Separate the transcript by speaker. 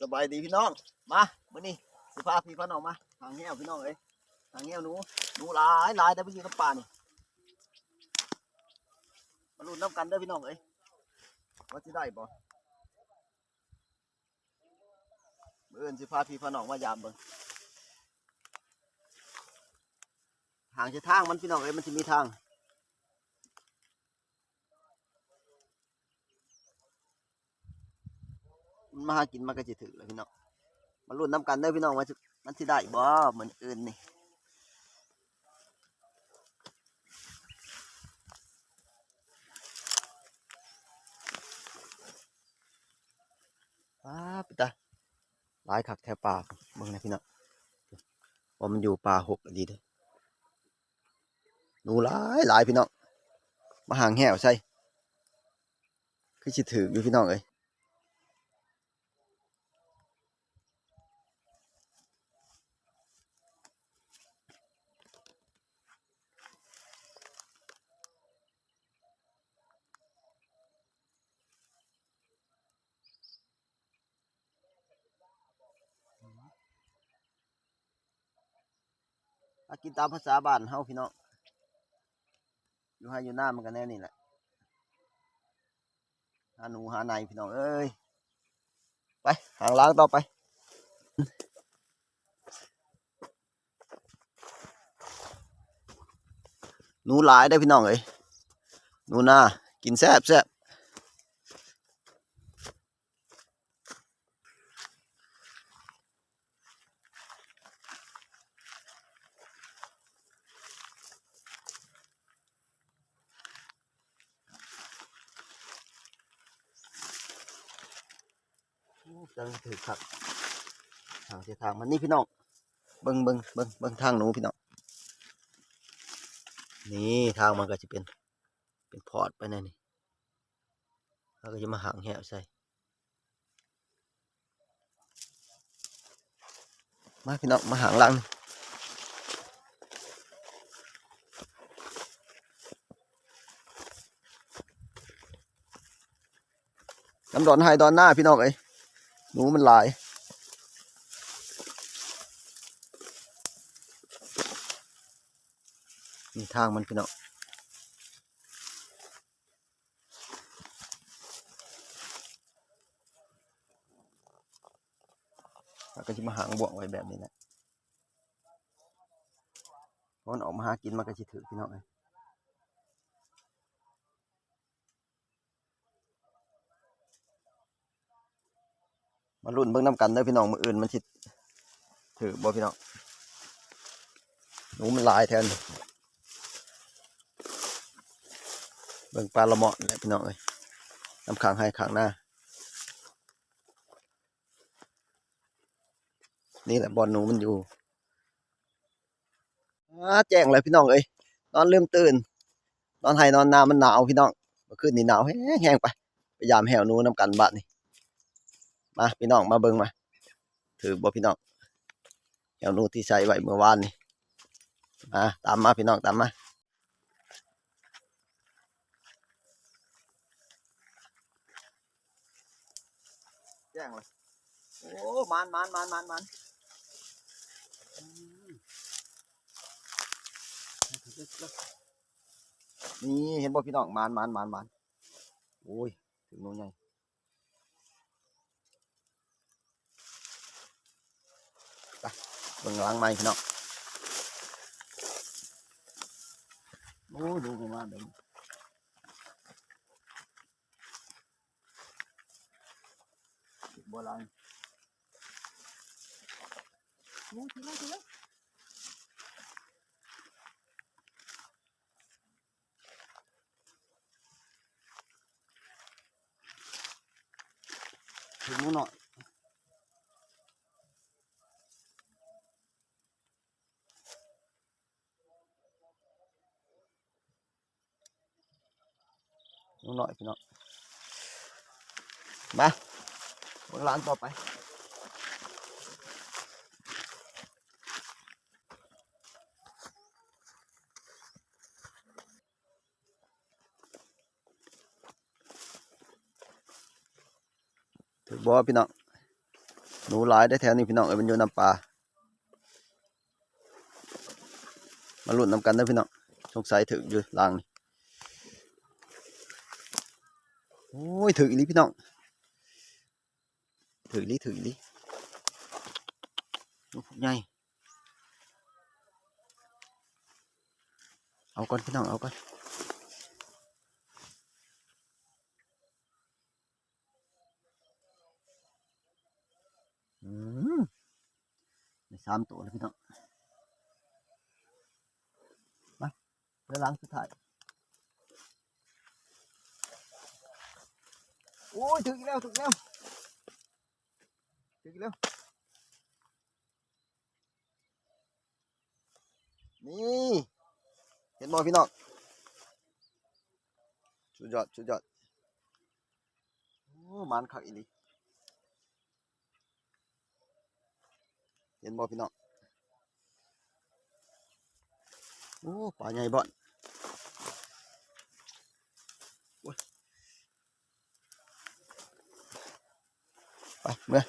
Speaker 1: สบายดีพี่น้อง มามื่อนี้สิพาพี่พาน้องมาทางแง้วพี่น้องเอ้ยทางแง้วหนูหนูหลายหลายแต่ไปอยู่น้ำป่านี่มาลุ้นน้ำกันเด้อพี่น้องเอ้ยว่าสิได้บ่เมื่อนสิพาพี่พาน้องมายามเบิ่งทางจะทางมันพี่น้องเอ้ยมันจะมีทาง มาหากินมันก็จะถือเลยพี่น้องมาลุ้นน้ำกันเด้อพี่น้องว่ามันสิได้บ่เหมือนอื่นนี่ป้าปิตาหลายคักแถวป่าเบิ่งนะพี่น้องว่ามันอยู่ป่าหกดีเด้อหนูหลายหลายพี่น้องมาห่างแหวใช่คือสิถืออยู่พี่น้องเอ้ย อากินตามภาษาบ้านเฮาพี่น้องอยู่ให้อยู่หน้ามันกันแน่นี่แหละหาหนูหาในพี่น้องเอ้ยไปหางล้างต่อไปหนูหลายได้พี่น้องเอ้ยหนูนากินแซ่บแซ่บ จังถือขัดทางเสียทางมันนี่พี่น้องเบิ่งเบิ่งเบิ่งเบิ่งทางหนูพี่น้องนี่ทางมันก็จะเป็นเป็นพอร์ตไปนั่นนี่แล้วก็จะมาหางแหวใส่ มาพี่น้องมาหางลังนี่น้ำดอนไฮดอนหน้าพี่น้องเอ้ย หนูมันลาย นี่ทางมันพี่น้องแล้วก็จะมาหางบ่วงไว้แบบนี้แหละเพราะมันออกมาหากินมันก็จะถือพี่น้องเลย มารุ่นเบิ่งน้ำกันเด้อพี่น้องมืออื่นมันสิถือบ่พี่น้องหนูมันลายแทนเบิ่งปลาละเมาะนี่แหละพี่น้องเอ้ยน้ำขังให้ขังหน้า นี่แหละบอลหนูมันอยู่แจ้งเลยพี่น้องเอ้ยนอนลืมตื่น นอนไห้นอนนามันหนาวพี่น้องเมื่อคืนนี่หนาวแห้งๆไปพยายามแหวหนูน้ำกันบ้านนี่ มาพี่น้องมาเบิ่งมา ถือบ่พี่น้องแหวนูที่ใช้ไว้เมื่อวานนี่มาตามมาพี่น้องตามมาแจ้งเลยโอ้มันมันมันมันมันนี่เห็นบ่พี่น้องมันมันมันมันโอ้ยถึงโน่นไงไปเบิ่งหลังไม้พี่น้องโอ้ดูกันมาเบิ่งโบราณโอ้ทีละทีละถึงนู้นหน่อย นู้นหน่อยพี่น้องมาเบิ่งร้านต่อไปถือบ่พี่น้องหนูหลายได้แถวนี้พี่น้องเอ้ยมันอยู่น้ำปลามาลุ้นน้ำกันนะพี่น้องสงสัยถึงอยู่ล่างนี่ โอ้ยถึงอีหลีพี่น้องถึงอีหลีถึงอีหลีลูกใหญ่เอาก่อนพี่น้อง เอาก่อนอืมได้สามตัวแล้วพี่น้องมาเพื่อล้างสุดท้าย โอ้ยถึงอีกแล้วถึงอีกแล้วถึงอีกแล้วนี่เห็นบ่พี่น้องสุดยอดสุดยอดโอ้มันคักอีนี่เห็นบ่พี่น้องโอ้ปลาใหญ่บ่อน โอ้ยไปเมื่อ